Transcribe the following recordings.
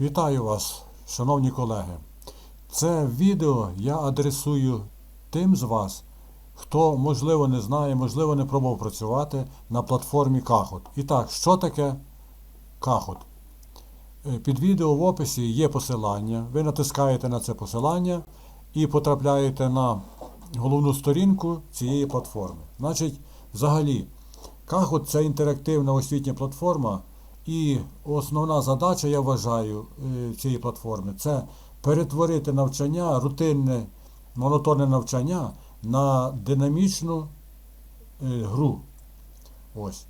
Вітаю вас, шановні колеги. Це відео я адресую тим з вас, хто, можливо, не знає, можливо, не пробував працювати на платформі Kahoot. І так, що таке Kahoot? Е, Під відео в описі є посилання. Ви натискаєте на це посилання і потрапляєте на головну сторінку цієї платформи. Значить, взагалі, Kahoot – це інтерактивна освітня платформа, і основна задача, я вважаю, е, цієї платформи це перетворити навчання, рутинне, монотонне навчання на динамічну е, гру. Ось.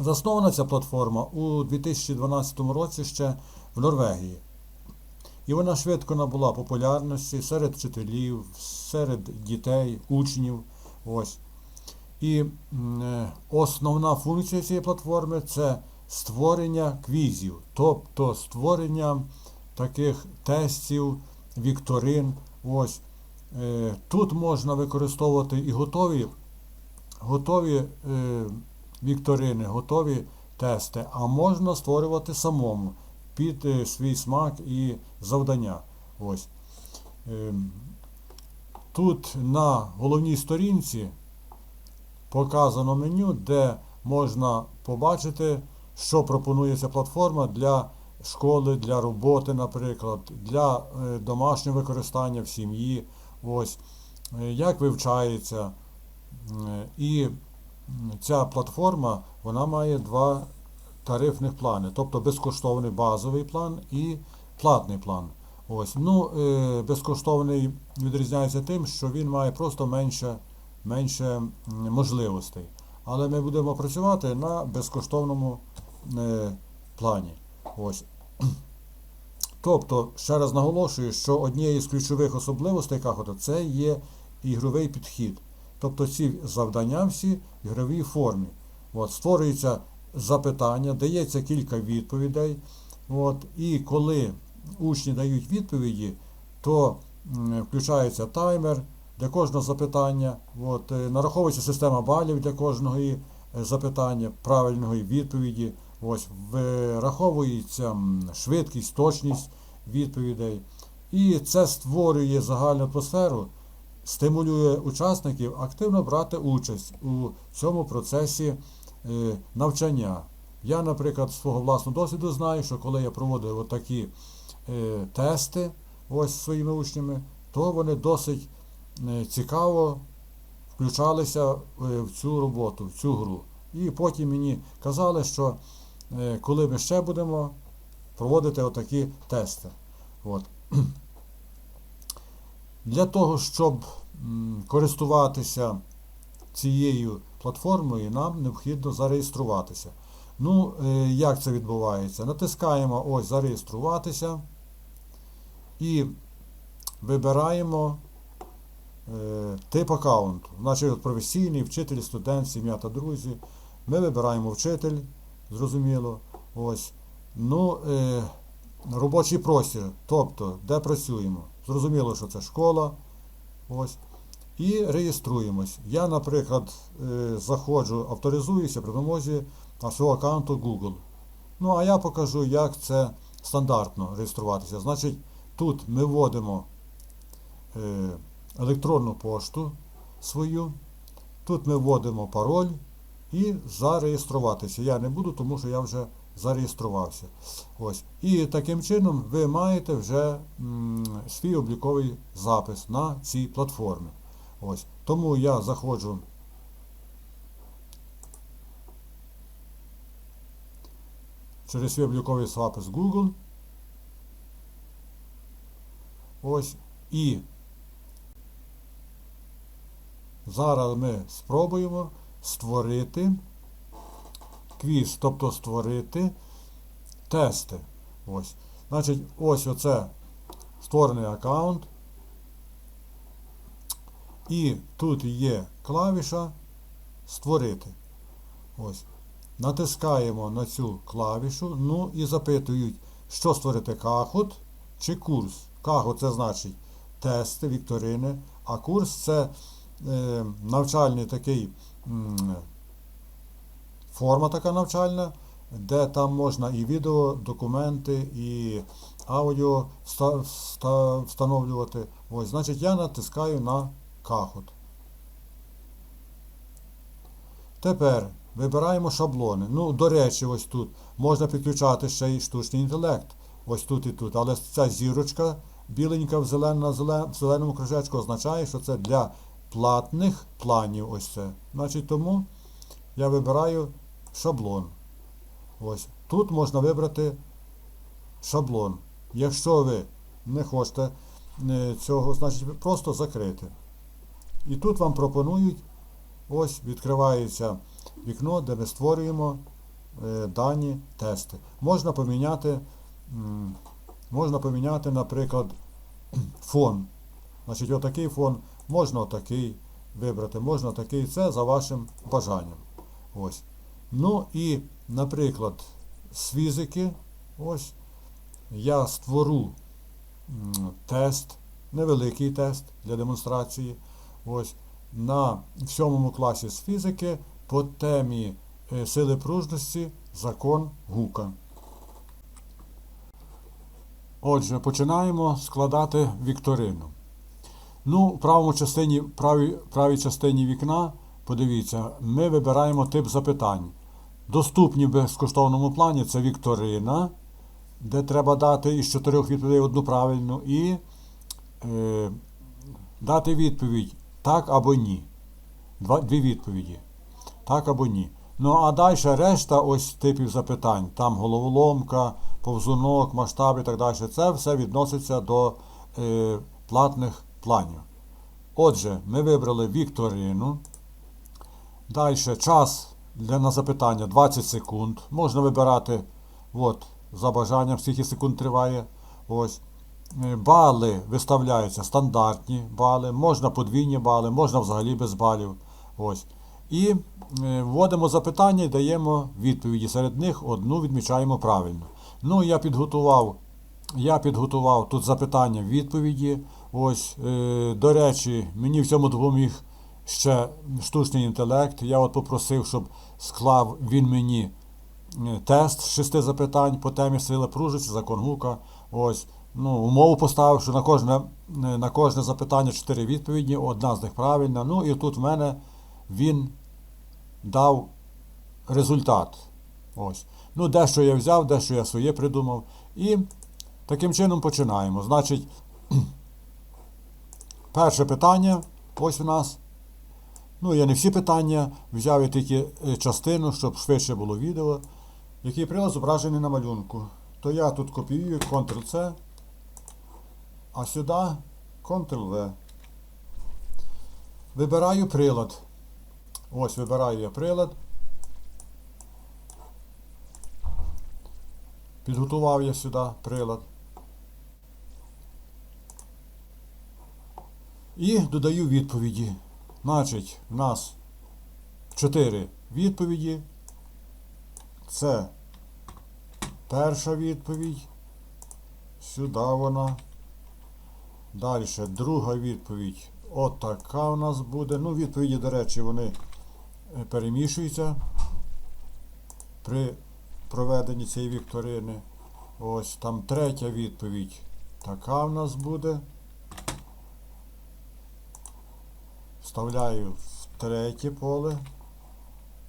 Заснована ця платформа у 2012 році ще в Норвегії. І вона швидко набула популярності серед вчителів, серед дітей, учнів. Ось. І е, основна функція цієї платформи це створення квізів, тобто створення таких тестів, вікторин. Ось. Е, Тут можна використовувати і готові, готові е, вікторини, готові тести, а можна створювати самому під е, свій смак і завдання. Ось. Тут на головній сторінці показано меню, де можна побачити, що пропонує ця платформа для школи, для роботи, наприклад, для е, домашнього використання в сім'ї. Ось, е, як вивчається. Е, І ця платформа вона має два тарифних плани, тобто безкоштовний базовий план і платний план. Ось. Ну, безкоштовний відрізняється тим, що він має просто менше, менше можливостей. Але ми будемо працювати на безкоштовному плані. Ось. Тобто, ще раз наголошую, що однією з ключових особливостей Кахота це є ігровий підхід. Тобто ці завдання всі в ігровій формі. От, створюється запитання, дається кілька відповідей. От, і коли учні дають відповіді, то включається таймер для кожного запитання. От, е, нараховується система балів для кожного е, запитання, правильної відповіді. Ось, враховується швидкість, точність відповідей. І це створює загальну атмосферу, стимулює учасників активно брати участь у цьому процесі е, навчання. Я, наприклад, свого власного досвіду знаю, що коли я проводив отакі е, тести ось зі своїми учнями, то вони досить е, цікаво включалися в цю роботу, в цю гру. І потім мені казали, що коли ми ще будемо проводити отакі тести. От. Для того, щоб користуватися цією платформою, нам необхідно зареєструватися. Ну, е, як це відбувається? Натискаємо ось зареєструватися і вибираємо е, тип аккаунту. Значить, професійний, вчитель, студент, сім'я та друзі. Ми вибираємо вчитель, зрозуміло. Ось. Ну, е, робочий простір, тобто, де працюємо. Зрозуміло, що це школа. Ось. І реєструємось. Я, наприклад, е, заходжу, авторизуюся при допомозі свого аккаунту Google. Ну, а я покажу, як це стандартно реєструватися. Значить, тут ми вводимо е, електронну пошту свою, тут ми вводимо пароль і зареєструватися. Я не буду, тому що я вже зареєструвався. Ось. І таким чином ви маєте вже м, свій обліковий запис на цій платформі. Ось. Тому я заходжу через свій обліковий запис Google. Ось. І зараз ми спробуємо створити квіз, тобто створити тести. Ось. Значить, ось оце створений аккаунт. І тут є клавіша Створити. Ось. Натискаємо на цю клавішу, ну і запитують, що створити Kahoot чи курс. Kahoot це значить тести, вікторини, а курс це е, навчальний такий форма така навчальна, де там можна і відео, документи, і аудіо вста- вста- встановлювати. Ось, значить, я натискаю на Kahoot. Тепер вибираємо шаблони. Ну, до речі, ось тут можна підключати ще й штучний інтелект. Ось тут і тут. Але ця зірочка біленька в зеленому кружечку означає, що це для платних планів. Ось це. Значить, тому я вибираю шаблон. Ось. Тут можна вибрати шаблон. Якщо ви не хочете е, цього, значить просто закрити. І тут вам пропонують, ось відкривається вікно, де ми створюємо е, дані тести. Можна поміняти, можна поміняти, наприклад, фон. Значить, отакий фон, можна отакий вибрати, можна такий. Це за вашим бажанням. Ось. Ну і, наприклад, з фізики, ось я створу тест, невеликий тест для демонстрації. Ось на в сьомому класі з фізики по темі е, сили пружності закон Гука. Отже, починаємо складати вікторину. Ну, в правому частині, правій, правій частині вікна, подивіться, ми вибираємо тип запитань. Доступні в безкоштовному плані це вікторина, де треба дати із чотирьох відповідей одну правильну, і е, дати відповідь так або ні. Два, дві відповіді. Так або ні. Ну а далі решта ось типів запитань. Там головоломка, повзунок, масштаб і так далі. Це все відноситься до е, платних планів. Отже, ми вибрали вікторину. Далі час для на запитання 20 секунд. Можна вибирати от, за бажанням, скільки секунд триває. Ось. Е, Бали виставляються стандартні бали, можна подвійні бали, можна взагалі без балів. Ось. І е, вводимо запитання і даємо відповіді. Серед них одну відмічаємо правильно. Ну, я підготував, я підготував тут запитання відповіді. Ось, е, до речі, мені в цьому допоміг ще штучний інтелект. Я от попросив, щоб склав він мені е, тест з шести запитань по темі сили пружиці, закон Гука. Ось. Ну, умову поставив, що на кожне, е, на кожне запитання чотири відповіді, одна з них правильна. Ну і тут в мене він дав результат. Ось. Ну, дещо я взяв, дещо я своє придумав. І таким чином починаємо. Значить, перше питання, ось у нас. Ну, я не всі питання взяв я тільки е, частину, щоб швидше було відео. Який прилад зображений на малюнку. То я тут копіюю Ctrl-C, а сюди Ctrl-V. Вибираю прилад. Ось вибираю я прилад. Підготував я сюди прилад. І додаю відповіді. Значить, в нас 4 відповіді. Це перша відповідь. Сюди вона. Далі друга відповідь. Отака у нас буде. Ну, відповіді, до речі, вони е, перемішуються при проведенні цієї вікторини. Ось там третя відповідь. Така в нас буде. Вставляю в третє поле.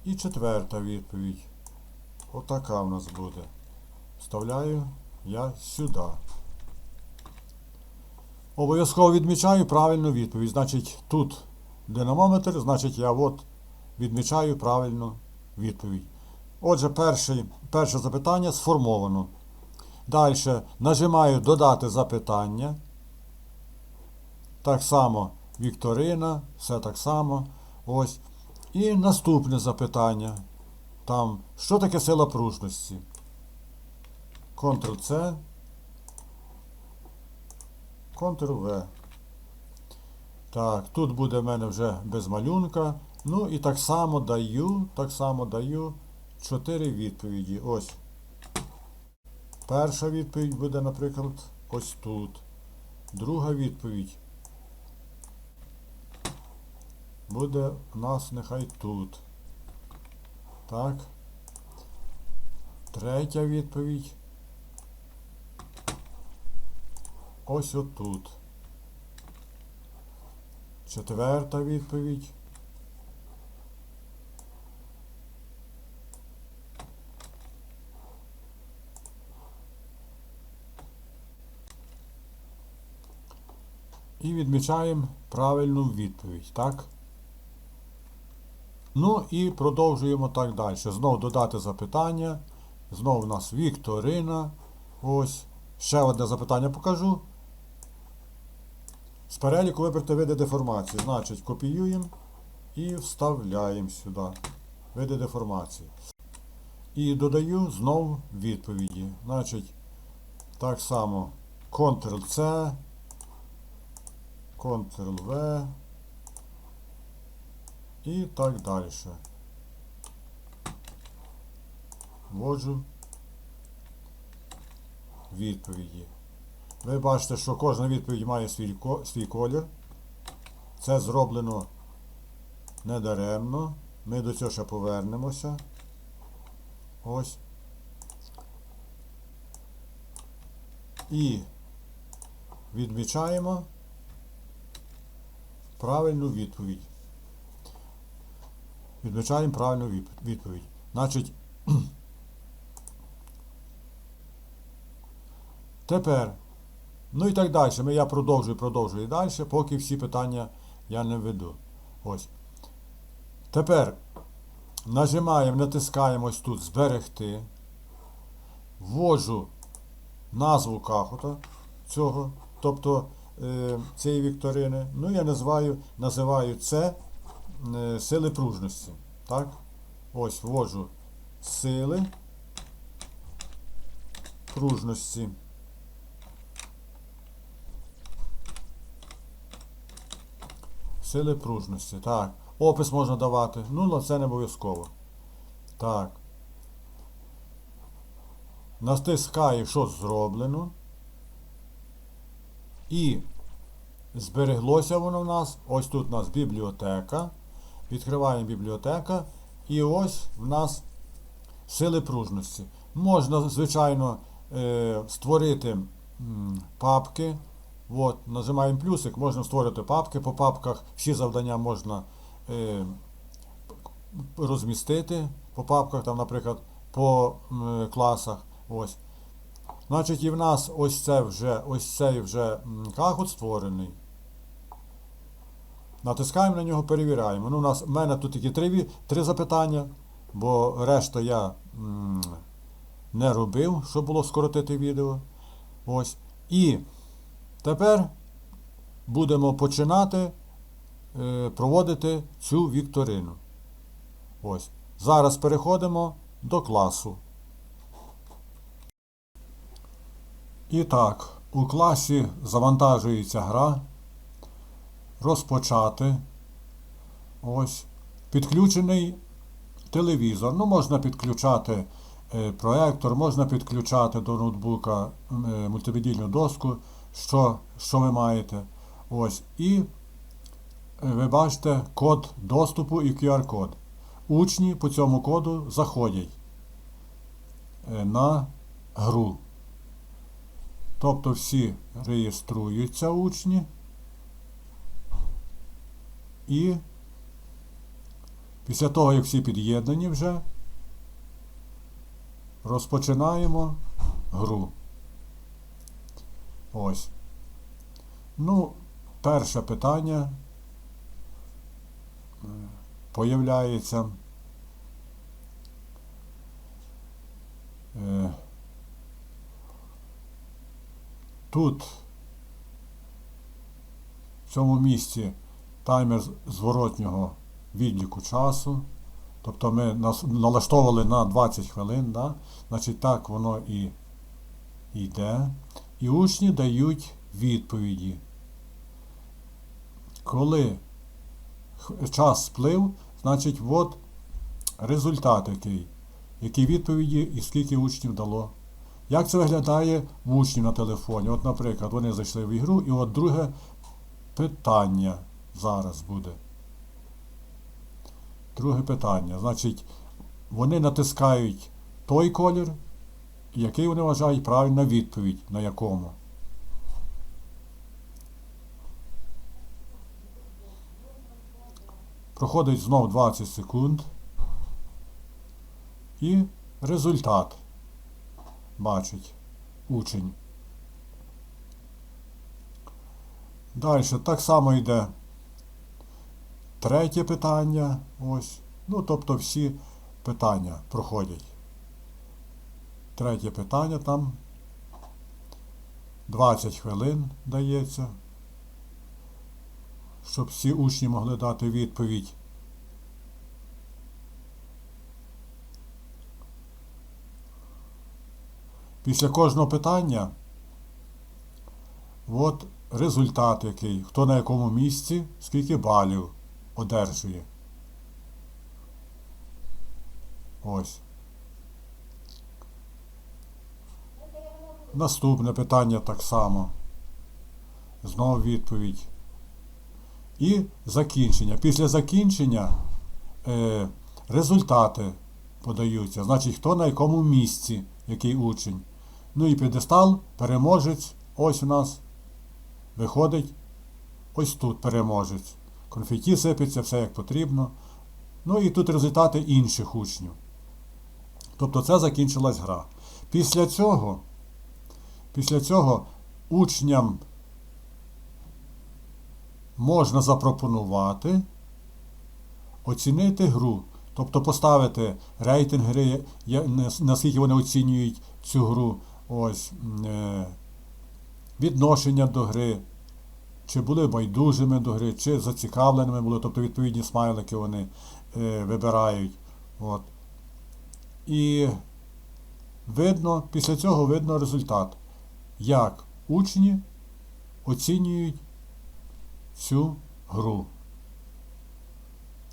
І четверта відповідь. Отака в нас буде. Вставляю я сюди. Обов'язково відмічаю правильну відповідь. Значить, тут динамометр, значить я от відмічаю правильну відповідь. Отже, перший, перше запитання сформовано. Далі нажимаю Додати запитання. Так само Вікторина, все так само. Ось. І наступне запитання. Там, що таке сила пружності? Ctrl-C. Ctrl-V. Так, тут буде в мене вже без малюнка. Ну і так само даю, так само даю 4 відповіді. Ось. Перша відповідь буде, наприклад, ось тут. Друга відповідь. Буде у нас нехай тут. Так. Третя відповідь. Ось отут. Четверта відповідь. І відмічаємо правильну відповідь, так? Ну і продовжуємо так далі. Знову додати запитання. Знову у нас Вікторина. Ось. Ще одне запитання покажу. З переліку вибрати види деформації. Значить, копіюємо і вставляємо сюди. Види деформації. І додаю знову відповіді. Значить, так само Ctrl-C, Ctrl-V і так далі. Вводжу відповіді. Ви бачите, що кожна відповідь має свій, колір. Це зроблено недаремно. Ми до цього ще повернемося. Ось. І відмічаємо правильну відповідь. Відмічаємо правильну відповідь. Значить, тепер, ну і так далі. Я продовжую, продовжую і далі, поки всі питання я не веду. Ось. Тепер нажимаємо, натискаємо ось тут зберегти. Вводжу назву кахота цього, тобто е, цієї вікторини. Ну, я називаю, називаю це сили пружності. Так? Ось вводжу сили пружності. Сили пружності. Так. Опис можна давати. Ну, але це не обов'язково. Так. Натискаю, що зроблено. І збереглося воно в нас. Ось тут у нас бібліотека. Відкриваємо бібліотека. І ось в нас сили пружності. Можна, звичайно, е, створити папки. От, нажимаємо плюсик, можна створити папки. По папках всі завдання можна е, розмістити по папках, там, наприклад, по класах. Ось. Значить, і в нас ось це вже, ось цей вже м, кахот створений. Натискаємо на нього, перевіряємо. Ну, у нас, в мене тут тільки три, три запитання, бо решта я м, не робив, щоб було скоротити відео. Ось. І тепер будемо починати е, проводити цю вікторину. Ось. Зараз переходимо до класу. І так, у класі завантажується гра. Розпочати. Ось. Підключений телевізор. Ну, можна підключати е, проектор, можна підключати до ноутбука е, мультимедійну доску, що, що ви маєте. Ось. І е, ви бачите код доступу і QR-код. Учні по цьому коду заходять на гру. Тобто всі реєструються учні. І після того, як всі під'єднані вже, розпочинаємо гру. Ось. Ну, перше питання е, появляється. Е, Тут в цьому місці таймер зворотнього відліку часу. Тобто ми налаштовували на 20 хвилин, да? значить так воно і йде. І учні дають відповіді. Коли час сплив, значить от результат який. Які відповіді і скільки учнів дало. Як це виглядає в учнів на телефоні? От, наприклад, вони зайшли в ігру, і от друге питання зараз буде. Друге питання. Значить, вони натискають той колір, який вони вважають правильна відповідь, на якому. Проходить знов 20 секунд. І результат бачить учень. Далі так само йде третє питання. Ось. Ну, тобто всі питання проходять. Третє питання там 20 хвилин дається, щоб всі учні могли дати відповідь. Після кожного питання от результат який, хто на якому місці, скільки балів одержує. Ось. Наступне питання так само. Знову відповідь. І закінчення. Після закінчення е, результати подаються. Значить, хто на якому місці, який учень. Ну і підестал, переможець. Ось у нас виходить ось тут переможець. Конфеті сипеться, все як потрібно. Ну і тут результати інших учнів. Тобто це закінчилась гра. Після цього, після цього учням можна запропонувати оцінити гру. Тобто поставити рейтинг гри, наскільки вони оцінюють цю гру, ось, е, відношення до гри, чи були байдужими до гри, чи зацікавленими були, тобто відповідні смайлики вони е, вибирають. От. І видно, після цього видно результат, як учні оцінюють цю гру.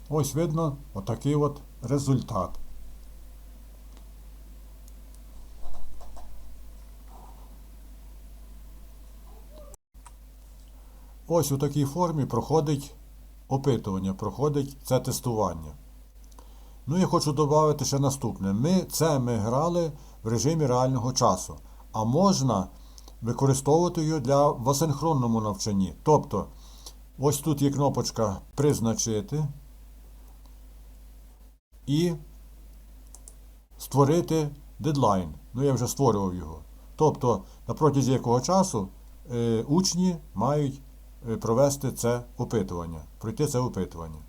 Ось видно отакий от результат. Ось у такій формі проходить опитування, проходить це тестування. Ну, я хочу додати ще наступне. Ми це ми грали в режимі реального часу, а можна використовувати його для в асинхронному навчанні. Тобто, ось тут є кнопочка Призначити і створити дедлайн. Ну, я вже створював його. Тобто, на протязі якого часу е, учні мають провести це опитування, пройти це опитування.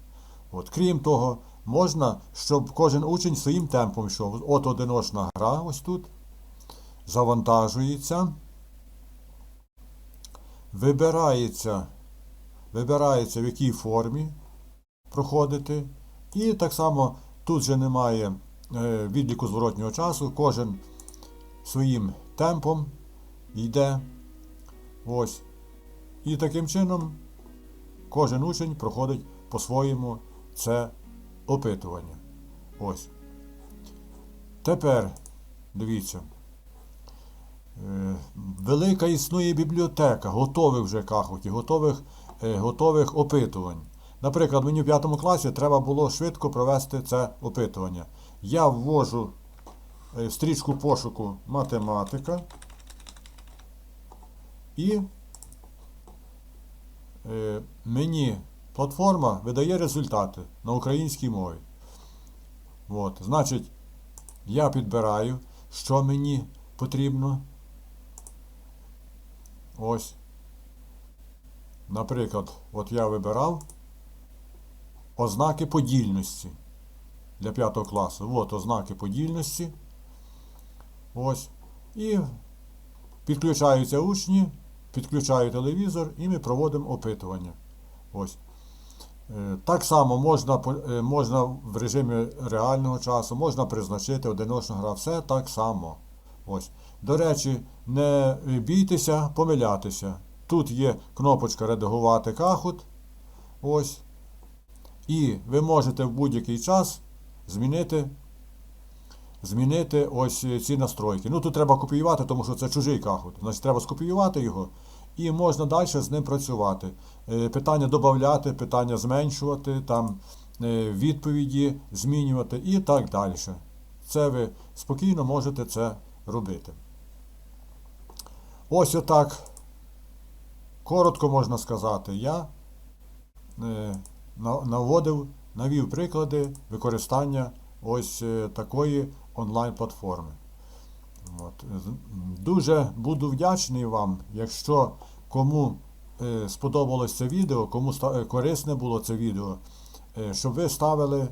От. Крім того, можна, щоб кожен учень своїм темпом йшов. От одиночна гра, ось тут, завантажується, вибирається, вибирається в якій формі проходити. І так само тут же немає е, відліку зворотнього часу, кожен своїм темпом йде. Ось. І таким чином кожен учень проходить по-своєму це опитування. Ось. Тепер, дивіться, е, велика існує бібліотека готових вже кахотів, готових, е, готових опитувань. Наприклад, мені в 5 класі треба було швидко провести це опитування. Я ввожу е, стрічку пошуку математика і мені платформа видає результати на українській мові. От, значить, я підбираю, що мені потрібно. Ось. Наприклад, от я вибирав ознаки подільності для 5 класу. От ознаки подільності. Ось. І підключаються учні, підключаю телевізор і ми проводимо опитування. Ось. Е, Так само можна, е, можна в режимі реального часу, можна призначити одиночну гра, все так само. Ось. До речі, не бійтеся помилятися. Тут є кнопочка редагувати кахут. Ось. І ви можете в будь-який час змінити, змінити ось ці настройки. Ну тут треба копіювати, тому що це чужий кахут. Значить, треба скопіювати його і можна далі з ним працювати. Е, Питання додати, питання зменшувати, там е, відповіді змінювати і так далі. це ви спокійно можете це робити. Ось отак, коротко можна сказати, я е, наводив, навів приклади використання ось такої онлайн-платформи. Дуже буду вдячний вам, якщо кому е, сподобалось це відео, кому е, корисне було це відео, е, щоб ви ставили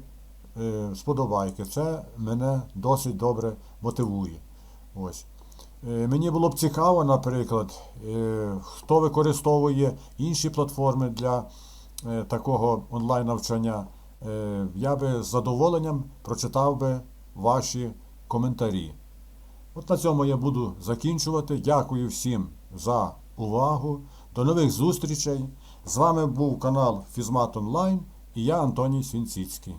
сподобайки. Це мене досить добре мотивує. Ось. Мені було б цікаво, наприклад, хто використовує інші платформи для такого онлайн-навчання. Я би з задоволенням прочитав би ваші коментарі. От на цьому я буду закінчувати. Дякую всім за увагу. До нових зустрічей. З вами був канал Фізмат Онлайн і я Антоній Свінціцький.